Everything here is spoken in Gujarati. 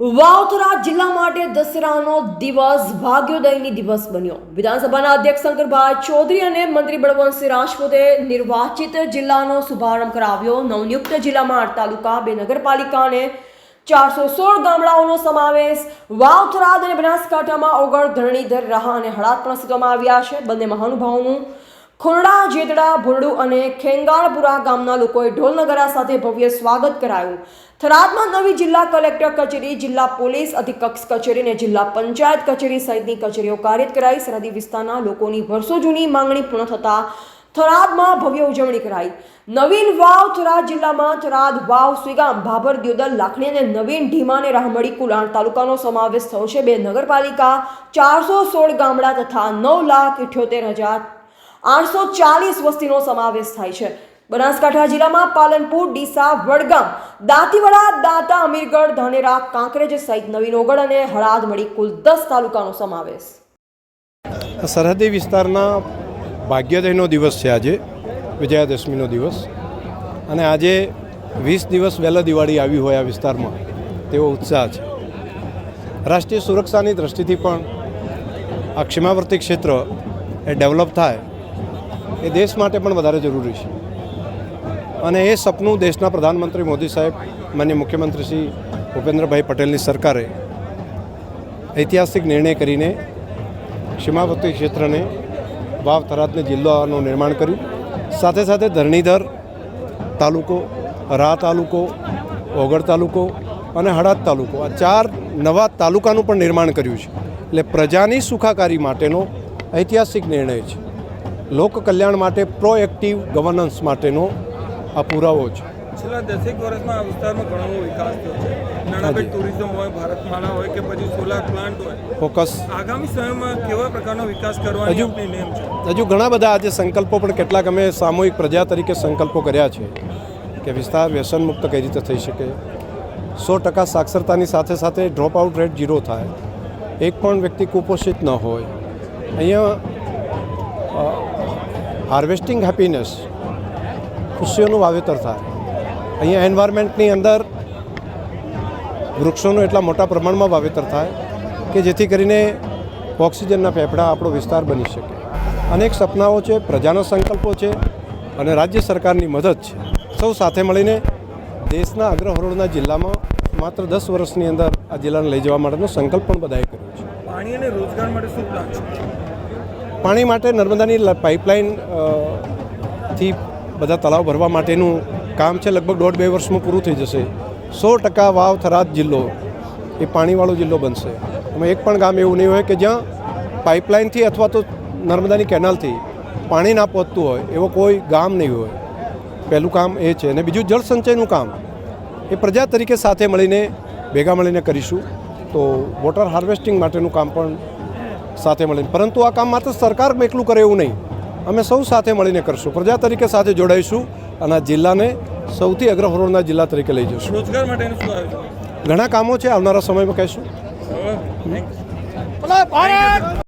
વાવથરા જિલ્લા માટે દસરાનો દિવસ ભાગ્યોદયની દિવસ બન્યો. વિધાનસભાના અધ્યક્ષ શંકરભાઈ ચૌધરી અને મંત્રી બળવંતસિંહ રાજપૂતે નિર્વાચિત જિલ્લાનો શુભારંભ કરાવ્યો. નવનિયુક્ત જિલ્લામાં આઠ તાલુકા, બે નગરપાલિકા અને ચારસો સોળ ગામડાઓનો સમાવેશ વાવથરાદ અને બનાસકાંઠામાં ઓગળ, ધરણીધર, રાહા અને હળાદ પણ અસ્તિત્વમાં આવ્યા છે. બંને મહાનુભાવોનું ખોરડા, જેતડા, ભોરડું અને ખેંગાળપુરા ગામના લોકોએ ઢોલ સાથે ભવ્ય સ્વાગત કરાયું. થરાદમાં નવી જિલ્લા કલેક્ટર કચેરી, જિલ્લા પોલીસ અધિકક્ષ કચેરી અને જિલ્લા પંચાયત કચેરી સહિતની કચેરીઓ કાર્યરત કરાઈ. સરહદી વિસ્તારના લોકોની વર્ષો જૂની માંગણી પૂર્ણ થતાં થરાદમાં ભવ્ય ઉજવણી કરાઈ. નવીન વાવ થરાદ જિલ્લામાં થરાદ વાવ સુઈગામ, ભાભર દ્યોદલ લાખણી અને નવીન ઢીમા અને રાહમડી કુલાણ તાલુકાનો સમાવેશ થયો છે. બે નગરપાલિકા, ચારસો સોળ ગામડા તથા નવ લાખ ઇઠ્યોતેર હજાર આઠસો ચાલીસ વસ્તીનો સમાવેશ થાય છે. બનાસકાંઠા જિલ્લામાં પાલનપુર, ડીસા, વડગામ, દાંતીવાડા, દાંતા, અમીરગઢ, ધાનેરા, કાંકરેજ સહિત નવીનોગઢ અને હળાદ મળી કુલ દસ તાલુકાનો સમાવેશ. સરહદી વિસ્તારના ભાગ્યોદયનો દિવસ છે આજે, વિજયાદશમીનો દિવસ. અને આજે વીસ દિવસ વહેલા દિવાળી આવી હોય આ વિસ્તારમાં, તેવો ઉત્સાહ છે. રાષ્ટ્રીય સુરક્ષાની દ્રષ્ટિથી પણ આ ક્ષીમાવર્તી ક્ષેત્ર એ ડેવલપ થાય એ દેશ માટે પણ વધારે જરૂરી છે. અને એ સપનું દેશના પ્રધાનમંત્રી મોદી સાહેબ, માન્ય મુખ્યમંત્રી શ્રી ભૂપેન્દ્રભાઈ પટેલની સરકારે ઐતિહાસિક નિર્ણય કરીને સીમાવર્તી ક્ષેત્રને વાવ થરાદને જિલ્લાનું નિર્માણ કર્યું. સાથે સાથે ધરણીધર તાલુકો, રા તાલુકો, ઓગળ તાલુકો અને હળાદ તાલુકો આ ચાર નવા તાલુકાનું પણ નિર્માણ કર્યું છે. એટલે પ્રજાની સુખાકારી માટેનો ઐતિહાસિક નિર્ણય છે. લોક કલ્યાણ માટે પ્રોએક્ટિવ ગવર્નન્સ માટેનો આ પુરાવો છે. છેલ્લા દસેક વર્ષમાં આ વિસ્તારમાં ઘણો વિકાસ થયો છે. નાણાબેટ ટુરિઝમ હોય ભારતમાળા હોય કે પછી સોલાર પ્લાન્ટ હોય ફોકસ. આગામી સમયમાં કેવા પ્રકારનો વિકાસ કરવાની હજુ- નેમ છે? હજુ ઘણા બધા આજે સંકલ્પો પણ કેટલાક અમે સામૂહિક પ્રજા તરીકે સંકલ્પો કર્યા છે કે વિસ્તાર વ્યસન મુક્ત કઈ રીતે થઈ શકે. સો ટકા સાક્ષરતાની સાથે સાથે ડ્રોપ આઉટ રેટ ઝીરો થાય. એક પણ વ્યક્તિ કુપોષિત ન હોય. અહીંયા હાર્વેસ્ટિંગ હેપીનેસ ખુશીઓનું વાવેતર થાય. અહીંયા એન્વાયરમેન્ટની અંદર વૃક્ષોનું એટલા મોટા પ્રમાણમાં વાવેતર થાય કે જેથી કરીને ઓક્સિજનના ફેફડા આપણો વિસ્તાર બની શકે. અનેક સપનાઓ છે, પ્રજાના સંકલ્પો છે અને રાજ્ય સરકારની મદદ છે. સૌ સાથે મળીને દેશના અગ્રહરોળના જિલ્લામાં માત્ર દસ વર્ષની અંદર આ જિલ્લાને લઈ જવા માટેનો સંકલ્પ પણ બધાએ કર્યો છે. પાણી અને રોજગાર માટે શું પ્લાન છે? પાણી માટે નર્મદાની પાઇપલાઇનથી બધા તળાવ ભરવા માટેનું કામ છે. લગભગ દોઢ બે વર્ષમાં પૂરું થઈ જશે. સો ટકા વાવ થરાદ જિલ્લો એ પાણીવાળો જિલ્લો બનશે. એમાં એક પણ ગામ એવું નહીં હોય કે જ્યાં પાઇપલાઇનથી અથવા તો નર્મદાની કેનાલથી પાણી ના પહોંચતું હોય, એવો કોઈ ગામ નહીં હોય. પહેલું કામ એ છે. અને બીજું જળ સંચયનું કામ. એ પ્રજા તરીકે સાથે મળીને, ભેગા મળીને કરીશું. તો વોટર હાર્વેસ્ટિંગ માટેનું કામ પણ સાથે મળીને. પરંતુ આ કામ માત્ર સરકાર એકલું કરે એવું નહીં. અમે સૌ સાથે મળીને કરશું. પ્રજા તરીકે સાથે જોડાઈશું અને આ જિલ્લાને સૌથી અગ્રહરોળના જિલ્લા તરીકે લઈ જશું રોજગાર માટે ઘણા કામો છે આવનારા સમયમાં કહીશું. you.